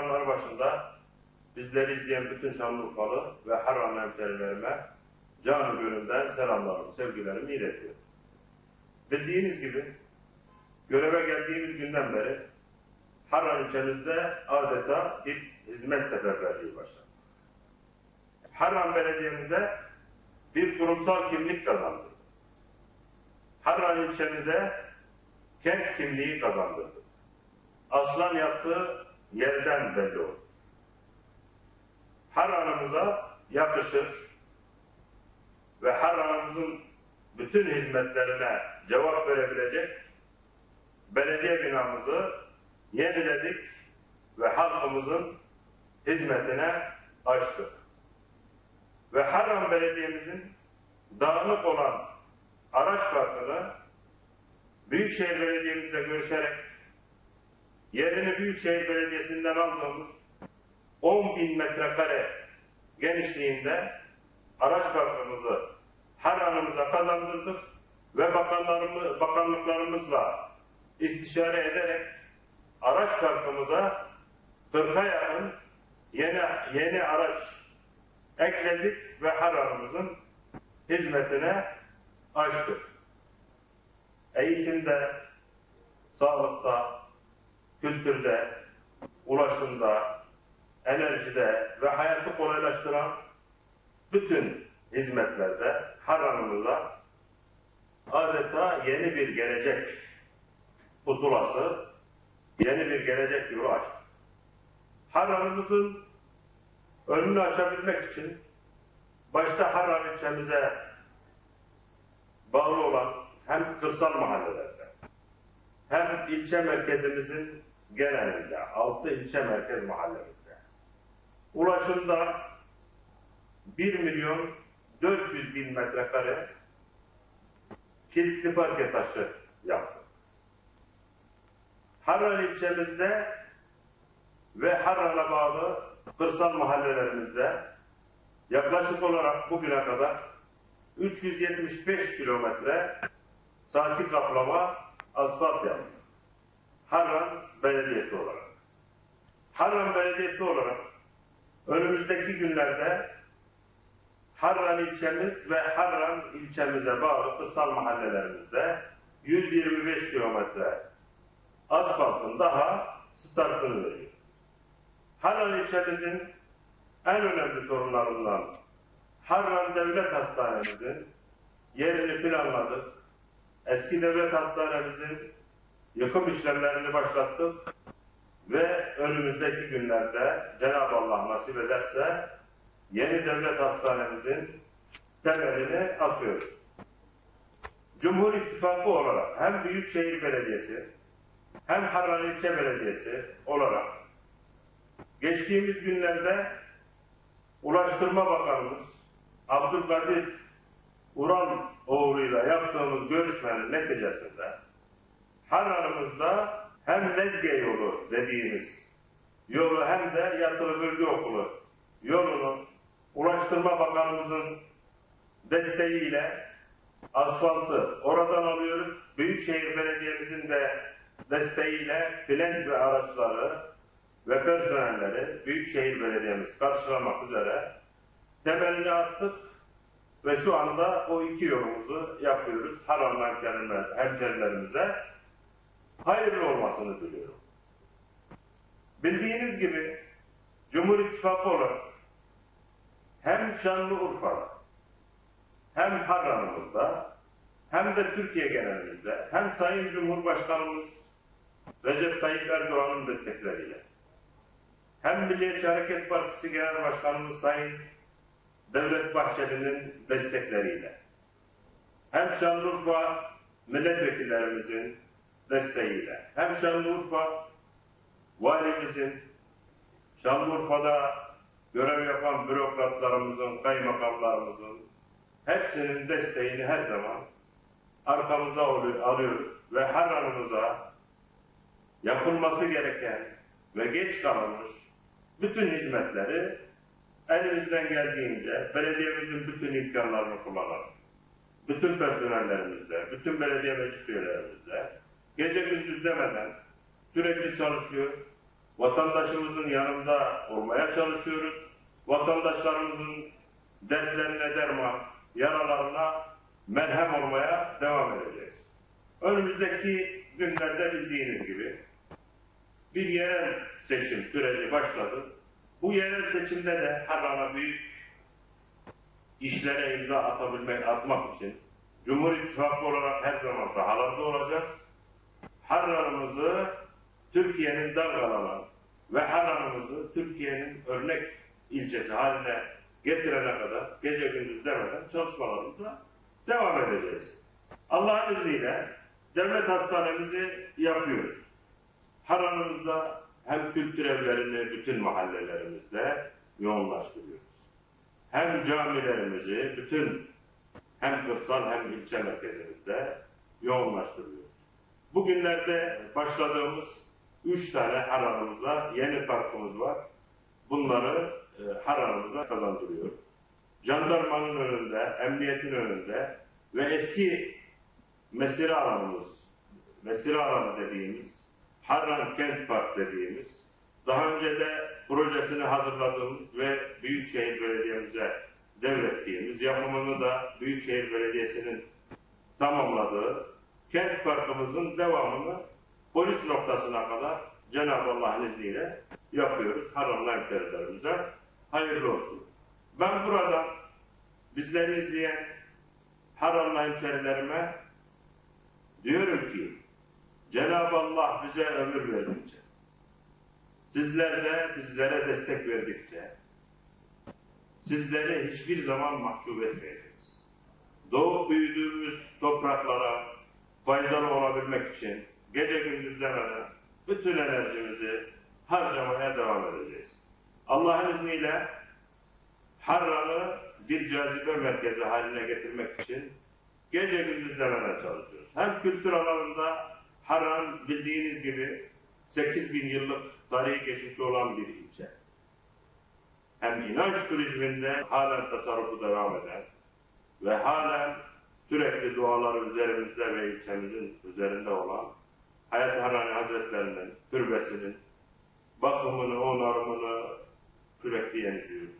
ekranları başında bizleri izleyen bütün Şanlıurfalı ve Harran hemşerilerime canı gönülden selamlarımı, sevgilerimi iletiyorum. Bildiğiniz gibi göreve geldiğimiz günden beri Harran ilçemizde adeta bir hizmet seferberliği başladı. Harran Belediye'mize bir kurumsal kimlik kazandırdı. Harran ilçemize kent kimliği kazandırdı. Aslan yaptığı yerden belli olur. Harran'ımıza yakışır ve Harran'ımızın bütün hizmetlerine cevap verebilecek belediye binamızı yeniledik ve halkımızın hizmetine açtık. Ve Harran Belediye'mizin dağınık olan araç parkını Büyükşehir Belediye'mizle görüşerek yerini Büyükşehir Belediyesi'nden aldığımız 10 bin metrekare genişliğinde araç parkımızı Harran'ımıza kazandırdık ve bakanlarımız, bakanlıklarımızla istişare ederek araç parkımıza 40'a yakın yeni, yeni araç ekledik ve Harran'ımızın hizmetine açtık. Eğitimde, sağlıkta, kültürde, ulaşımda, enerjide ve hayatı kolaylaştıran bütün hizmetlerde Harran'ımıza adeta yeni bir gelecek pusulası, yeni bir gelecek yolu açtık. Harran'ımızın önünü açabilmek için başta Harran ilçemize bağlı olan hem kırsal mahallelerde hem ilçe merkezimizin genelinde, altı ilçe merkez mahallemizde ulaşımda 1 milyon 400 bin metrekare kilitli parke taşı yaptık. Harran ilçemizde ve Harran'a bağlı kırsal mahallelerimizde yaklaşık olarak bugüne kadar 375 kilometre saati kaplama asfalt yaptık. Harran Belediyesi olarak. Harran Belediyesi olarak önümüzdeki günlerde Harran ilçemiz ve Harran ilçemize bağlı kırsal mahallelerimizde 125 kilometre asfaltın daha startını veriyoruz. Harran ilçemizin en önemli sorunlarından Harran Devlet Hastanemizin yerini planladık. Eski devlet hastanemizin yıkım işlemlerini başlattık ve önümüzdeki günlerde Cenab-ı Allah nasip ederse yeni devlet hastanemizin temelini atıyoruz. Cumhur İttifakı olarak hem Büyükşehir Belediyesi hem Harran İlçe Belediyesi olarak geçtiğimiz günlerde Ulaştırma Bakanımız Abdülkadir Ural oğluyla yaptığımız görüşmenin neticesinde Harran'ımızda hem Lezge yolu dediğimiz yolu hem de yatılı bölge okulu yolunu Ulaştırma Bakanımızın desteğiyle asfaltı oradan alıyoruz. Büyükşehir Belediye'mizin de desteğiyle filenk ve araçları ve personelleri Büyükşehir Belediye'miz karşılamak üzere temelini attık ve şu anda o iki yolumuzu yapıyoruz. Harran'dan hemşerilerimize hayırlı olmasını diliyorum. Bildiğiniz gibi Cumhur İttifakı olarak hem Şanlıurfa'da hem Harran'ımızda hem de Türkiye genelinde hem Sayın Cumhurbaşkanımız Recep Tayyip Erdoğan'ın destekleriyle hem Milliyetçi Hareket Partisi Genel Başkanımız Sayın Devlet Bahçeli'nin destekleriyle hem Şanlıurfa milletvekillerimizin desteğiyle. Hem Şanlıurfa valimizin Şanlıurfa'da görev yapan bürokratlarımızın, kaymakamlarımızın hepsinin desteğini her zaman arkamıza alıyoruz. Ve her anımıza yapılması gereken ve geç kalınmış bütün hizmetleri elimizden geldiğince belediyemizin bütün imkanlarını kullanarak, bütün personellerimizle, bütün belediye meclis üyelerimizle gece gündüz demeden sürekli çalışıyor. Vatandaşımızın yanında olmaya çalışıyoruz. Vatandaşlarımızın dertlerine derman, yaralarına merhem olmaya devam edeceğiz. Önümüzdeki günlerde bildiğiniz gibi bir yerel seçim süreci başladı. Bu yerel seçimde de Harran'a büyük işlere imza atabilmek, atmak için Cumhur İttifakı olarak her zaman sahalarda olacağız. Harran'ımızı Türkiye'nin dalgalanan ve Harran'ımızı Türkiye'nin örnek ilçesi haline getirene kadar gece gündüz demeden çalışmalarımıza devam edeceğiz. Allah'ın izniyle devlet hastanemizi yapıyoruz. Harran'ımızda hem kültürellerini bütün mahallelerimizde yoğunlaştırıyoruz. Hem camilerimizi bütün hem kırsal hem ilçe merkezimizde yoğunlaştırıyoruz. Bugünlerde başladığımız üç tane Harran'ımızda yeni parkımız var. Bunları e, Harran'ımıza kazandırıyoruz. Jandarmanın önünde, emniyetin önünde ve eski mesire alanımız, mesire alanı dediğimiz, Harran Kent Park dediğimiz, daha önce de projesini hazırladığımız ve Büyükşehir Belediye'mize devrettiğimiz, yapımını da Büyükşehir Belediyesi'nin tamamladığı Kent Parkımızın devamını polis noktasına kadar Cenab-ı Allah'ın izniyle yapıyoruz. Harranlı hemşerilerimize hayırlı olsun. Ben burada bizleri izleyen Harranlı hemşerilerime diyorum ki Cenab-ı Allah bize ömür verdikçe, sizler de bizlere destek verdikçe, sizleri hiçbir zaman mahcup etmeyeceğiz. Doğup büyüdüğümüz topraklara faydalı olabilmek için gece gündüz demeden bütün enerjimizi harcamaya devam edeceğiz. Allah'ın izniyle Harran'ı bir cazibe merkezi haline getirmek için gece gündüz demeden çalışıyoruz. Hem kültür alanında Harran bildiğiniz gibi 8 bin yıllık tarihi geçmişi olan bir ilçe. Hem inanç turizminde halen tasarrufu devam eden ve halen sürekli dualar üzerimizde ve ilçemizin üzerinde olan Hayat Harani Hazretlerinin türbesinin bakımını, onarımını sürekli yeniliyoruz.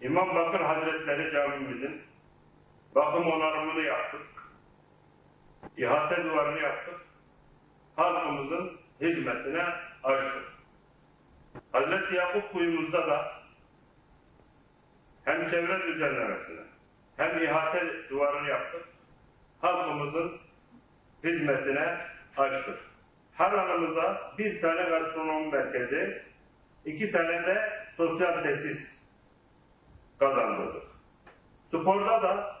İmam Bakır Hazretleri camimizin bakım onarımını yaptık. İhate duvarını yaptık. Halkımızın hizmetine açtık. Hazreti Yakup kuyumuzda da hem çevre düzenlemesine hem ihate duvarını yaptık. Halkımızın hizmetine açtık. Harranımıza bir tane gastronomi merkezi, iki tane de sosyal tesis kazandırdık. Sporda da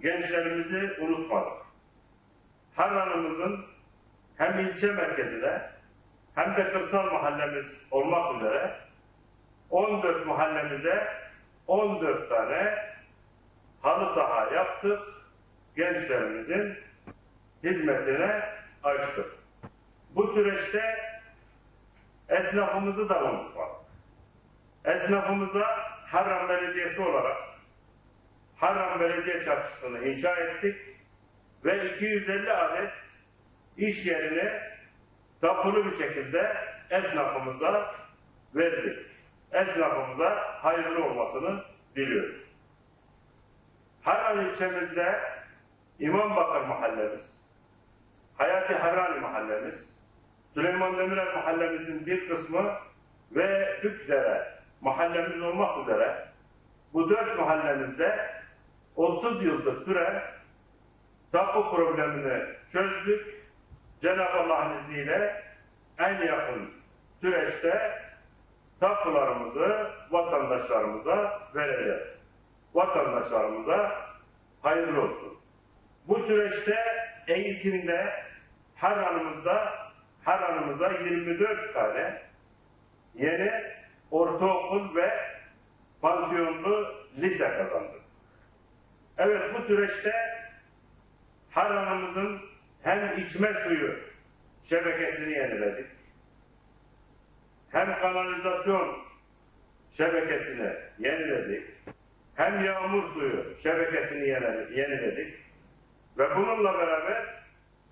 gençlerimizi unutmadık. Harranımızın hem ilçe merkezinde hem de kırsal mahallemiz olmak üzere 14 mahallemize 14 tane halı saha yaptık. Gençlerimizin hizmetine açtık. Bu süreçte esnafımızı da unutmadık. Esnafımıza Harran Belediyesi olarak Harran Belediye Çarşısı'nı inşa ettik ve 250 adet iş yerini tapulu bir şekilde esnafımıza verdik. Esnafımıza hayırlı olmasını diliyoruz. Harran ilçemizde İmam Bakır mahallemiz, Hayati Harrani mahallemiz, Süleyman Demirel mahallemizin bir kısmı ve Tükdere mahallemiz olmak üzere bu dört mahallemizde 30 yıldır süren tapu problemini çözdük. Cenab-ı Allah'ın izniyle en yakın süreçte tapularımızı vatandaşlarımıza vereceğiz. Vatandaşlarımıza hayırlı olsun. Bu süreçte eğitimde her anımızda her anımıza 24 tane yeni ortaokul ve pansiyonlu lise kazandık. Evet bu süreçte her anımızın hem içme suyu şebekesini yeniledik, hem kanalizasyon şebekesini yeniledik, hem yağmur suyu şebekesini yeniledik ve bununla beraber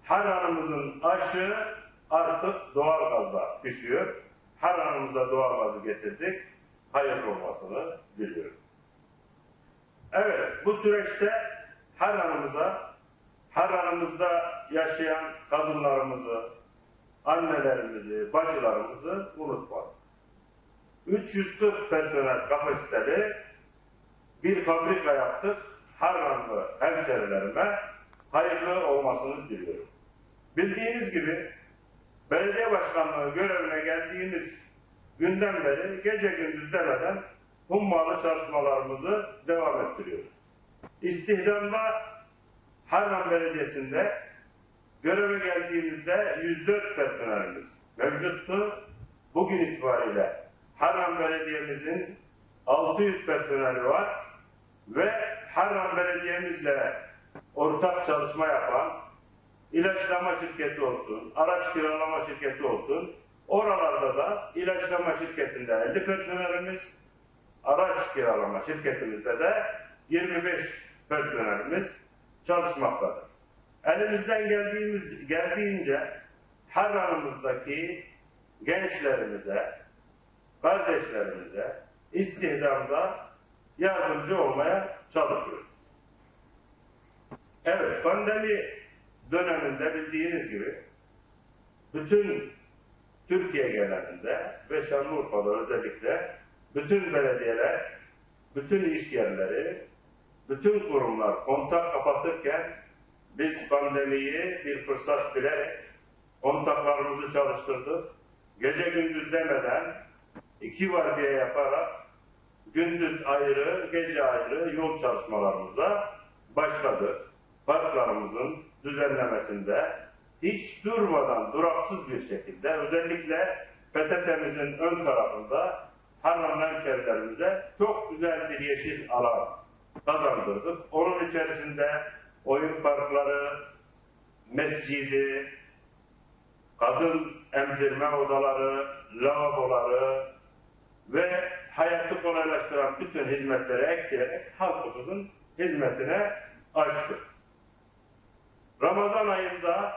her anımızın aşığı artık doğal gazla pişiyor her anımıza doğalgazı getirdik. Hayırlı olmasını diliyorum. Evet, bu süreçte her anımıza, her anımızda yaşayan kadınlarımızı, annelerimizi, bacılarımızı unutmadık. 340 personel kapasiteli bir fabrika yaptık. Her anlı hemşerilerime hayırlı olmasını diliyorum. Bildiğiniz gibi belediye başkanlığı görevine geldiğimiz günden beri gece gündüz demeden hummalı çalışmalarımızı devam ettiriyoruz. İstihdamda Harran Belediyesi'nde göreve geldiğimizde 104 personelimiz mevcuttu. Bugün itibariyle Harran Belediye'mizin 600 personeli var ve Harran Belediye'mizle ortak çalışma yapan ilaçlama şirketi olsun, araç kiralama şirketi olsun, oralarda da ilaçlama şirketinde 50 personelimiz, araç kiralama şirketimizde de 25 personelimiz çalışmaktadır. Elimizden geldiğimiz geldiğince her anımızdaki gençlerimize, kardeşlerimize istihdamda yardımcı olmaya çalışıyoruz. Evet, pandemi döneminde bildiğiniz gibi bütün Türkiye genelinde ve Şanlıurfa'da özellikle bütün belediyeler, bütün iş yerleri, bütün kurumlar kontak kapatırken biz pandemiyi bir fırsat bilerek kontaklarımızı çalıştırdık. Gece gündüz demeden iki vardiya yaparak gündüz ayrı, gece ayrı yol çalışmalarımıza başladık. Parklarımızın düzenlemesinde hiç durmadan, duraksız bir şekilde özellikle PTT'mizin ön tarafında Harran hemşerilerimize çok güzel bir yeşil alan kazandırdık. Onun içerisinde oyun parkları, mescidi, kadın emzirme odaları, lavaboları ve hayatı kolaylaştıran bütün hizmetleri ekleyerek halkımızın hizmetine açtık. Ramazan ayında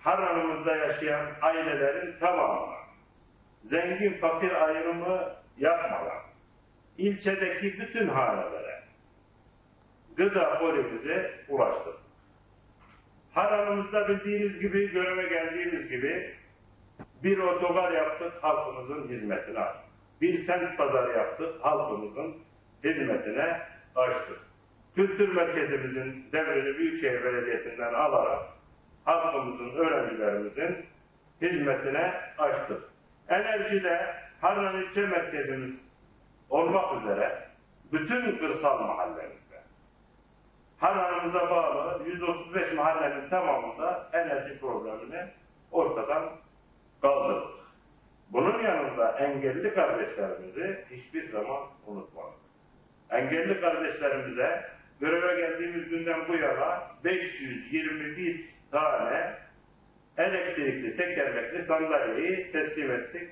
Harran'ımızda yaşayan ailelerin tamamına zengin fakir ayrımı yapmadan ilçedeki bütün hanelere gıda kolimizi ulaştırdık. Harran'ımızda bildiğiniz gibi, göreve geldiğimiz gibi bir otogar yaptık, halkımızın hizmetine açtık. Bir semt pazarı yaptık, halkımızın hizmetine açtık. Kültür merkezimizin devrini Büyükşehir Belediyesi'nden alarak halkımızın, öğrencilerimizin hizmetine açtık. Enerjide Harran İlçe Merkezimiz olmak üzere bütün kırsal mahallemizde Harran'ımıza bağlı 135 mahallenin tamamında enerji problemini ortadan kaldırdık. Bunun yanında engelli kardeşlerimizi hiçbir zaman unutmadık. Engelli kardeşlerimize göreve geldiğimiz günden bu yana 521 tane elektrikli tekerlekli sandalyeyi teslim ettik.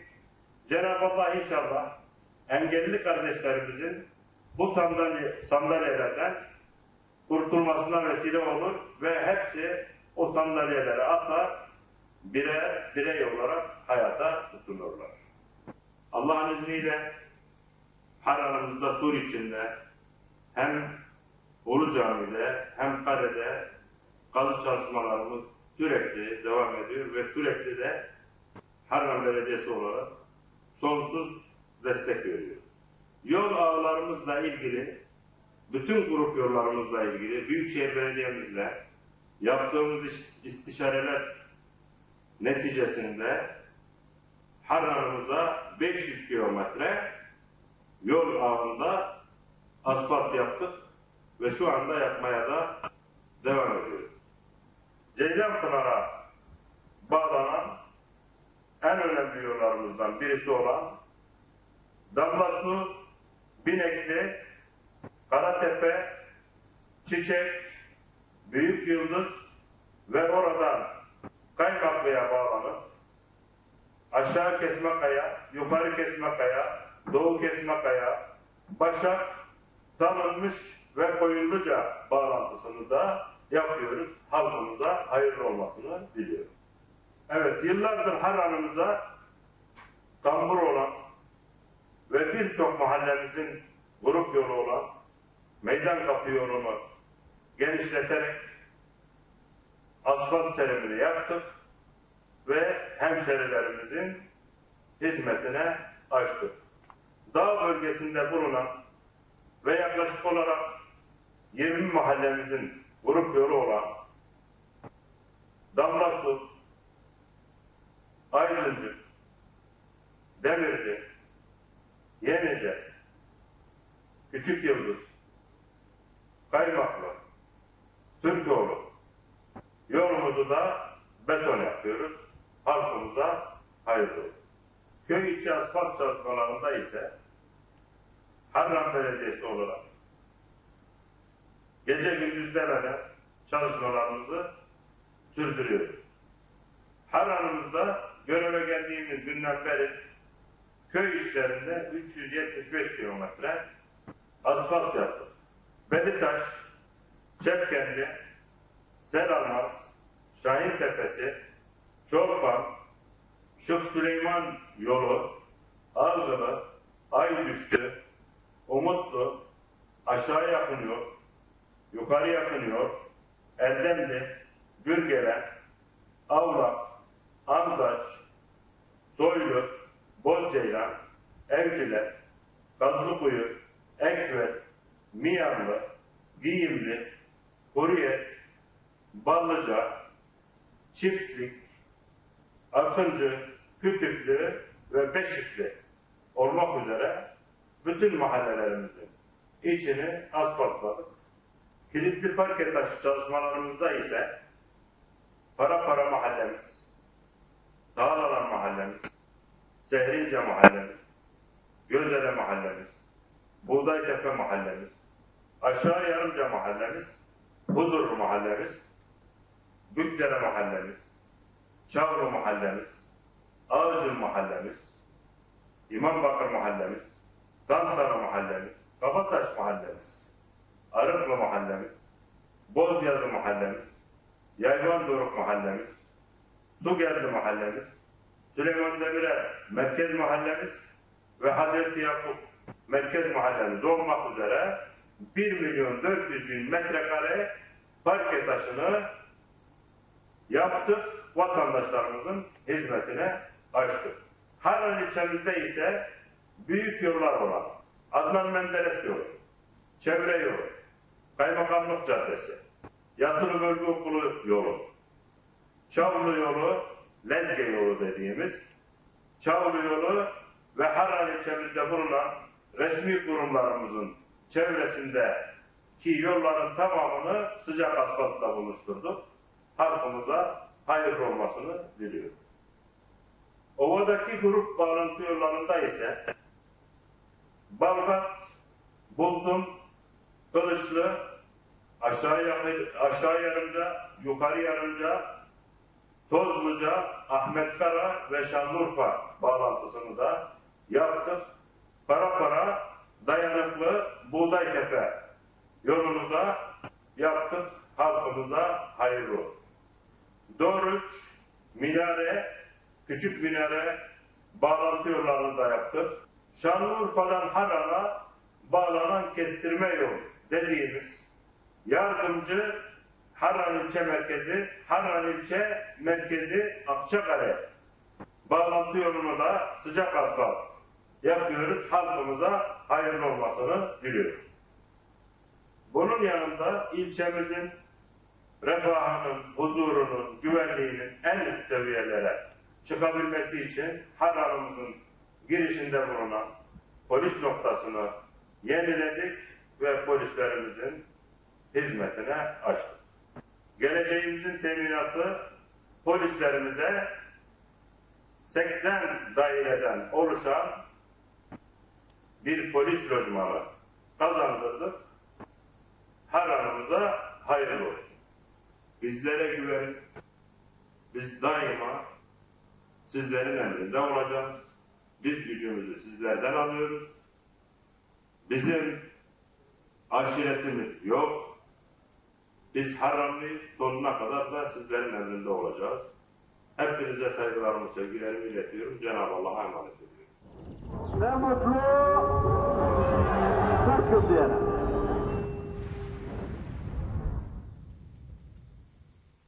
Cenab-ı Allah inşallah engelli kardeşlerimizin bu sandalye, sandalyelerden kurtulmasına vesile olur ve hepsi o sandalyelere atar, birer birey olarak hayata tutunurlar. Allah'ın izniyle Harran'ımızda Sur içinde hem Ulu Cami'de hem Kare'de kazı çalışmalarımız sürekli devam ediyor ve sürekli de Harran Belediyesi olarak sonsuz destek veriyoruz. Yol ağlarımızla ilgili, bütün grup yollarımızla ilgili Büyükşehir Belediye'mizle yaptığımız istişareler neticesinde Harran'ımıza 500 kilometre yol ağında asfalt yaptık ve şu anda yapmaya da devam ediyoruz. Ceylanpınar'a bağlanan en önemli yollarımızdan birisi olan Damlasu, Binekli, Karatepe, Çiçek, Büyük Yıldız ve oradan Kaymaklı'ya bağlanıp aşağı Kesmekaya, yukarı Kesmekaya, Doğu Kesmekaya, Başak, Tanınmış ve Koyunluca bağlantısını da yapıyoruz. Halkımıza hayırlı olmasını diliyorum. Evet, yıllardır Harran'ımıza tambur olan ve birçok mahallemizin grup yolu olan meydan kapı yolunu genişleterek asfalt serimini yaptık ve hemşerilerimizin hizmetine açtık. Dağ bölgesinde bulunan ve yaklaşık olarak 20 mahallemizin grup yolu olan Damlasu, Aydıncık, Demirci, Yenice, Küçük Yıldız, Kaymaklı, Türkoğlu yolumuzu da beton yapıyoruz. Halkımıza hayırlı olsun. Köy içi asfalt çalışmalarında ise Harran Belediyesi olarak gece gündüz demeden çalışmalarımızı sürdürüyoruz. Harran'ımızda göreve geldiğimiz günden beri köy işlerinde 375 kilometre asfalt yaptık. Beditaş, Çepkendi, Selalmaz, Şahin Tepesi, Çorpan, Şık Süleyman yolu, Algılı, Aydüştü, Umutlu, aşağı yakınıyor, yukarı yakınıyor, Erdemli, Gürgelen, Avlak, Andaç, Soylu, Bozceylan, Evciler, Kazlıkuyu, Ekvet, Miyanlı, Giyimli, Kuruyet, Ballıca, Çiftlik, Akıncı, Kütüklü ve Beşikli olmak üzere bütün mahallelerimizin içini asfaltladık. Kilitli parke taşı çalışmalarımızda ise Para Para mahallemiz, Dağlanan mahallemiz, Sehrince mahallemiz, Gözele mahallemiz, Buğdaytepe mahallemiz, Aşağı Yarımca mahallemiz, Huzurlu mahallemiz, Bükdere mahallemiz, Çavru mahallemiz, Ağacıl mahallemiz, İmambakır mahallemiz, Dantara mahallemiz, Kabataş mahallemiz, Arıklı mahallemiz, Bozyazı mahallemiz, Yayvan Doruk mahallemiz, Sugerli mahallemiz, Süleyman Demirel merkez mahallemiz ve Hazreti Yakup merkez mahallemiz olmak üzere 1 milyon 400 bin metrekare parke taşını yaptık, vatandaşlarımızın hizmetine açtık. Harran ilçemizde ise büyük yollar olan Adnan Menderes yolu, çevre yolu, Kaymakamlık Caddesi, Yatılı Bölge Okulu yolu, Çavlu yolu, Lezge yolu dediğimiz Çavlu yolu ve Harran ilçemizde bulunan resmi kurumlarımızın çevresindeki yolların tamamını sıcak asfaltla buluşturduk. Halkımıza hayırlı olmasını diliyorum. Ovadaki grup bağlantı yollarında ise Balgat, Buldum, Kılıçlı, aşağı, yakı- aşağı yarımca, yukarı yarımca, Tozluca, Ahmet Kara ve Şanlıurfa bağlantısını da yaptık. Para para dayanıklı Buğdaytepe yolunu da yaptık. Halkımıza hayırlı olsun. Doğruç, Minare, Küçük Minare bağlantı yollarını da yaptık. Şanlıurfa'dan Harran'a bağlanan kestirme yol dediğimiz yardımcı Harran ilçe merkezi, Harran ilçe merkezi Akçakale bağlantı yolunu da sıcak asfalt yapıyoruz. Halkımıza hayırlı olmasını diliyoruz. Bunun yanında ilçemizin refahının, huzurunun, güvenliğinin en üst seviyelere çıkabilmesi için Harran'ımızın girişinde bulunan polis noktasını yeniledik ve polislerimizin hizmetine açtık. Geleceğimizin teminatı polislerimize 80 daireden oluşan bir polis lojmanı kazandırdık. Harran'ımıza hayırlı olsun. Bizlere güvenin. Biz daima sizlerin emrinde olacağız. Biz gücümüzü sizlerden alıyoruz. Bizim aşiretimiz yok. Biz haramlıyız. Sonuna kadar da sizlerin emrinde olacağız. Hepinize saygılarımı, sevgilerimi iletiyorum. Cenab-ı Allah'a emanet ediyorum. Ne mutlu Türk'üm diyene.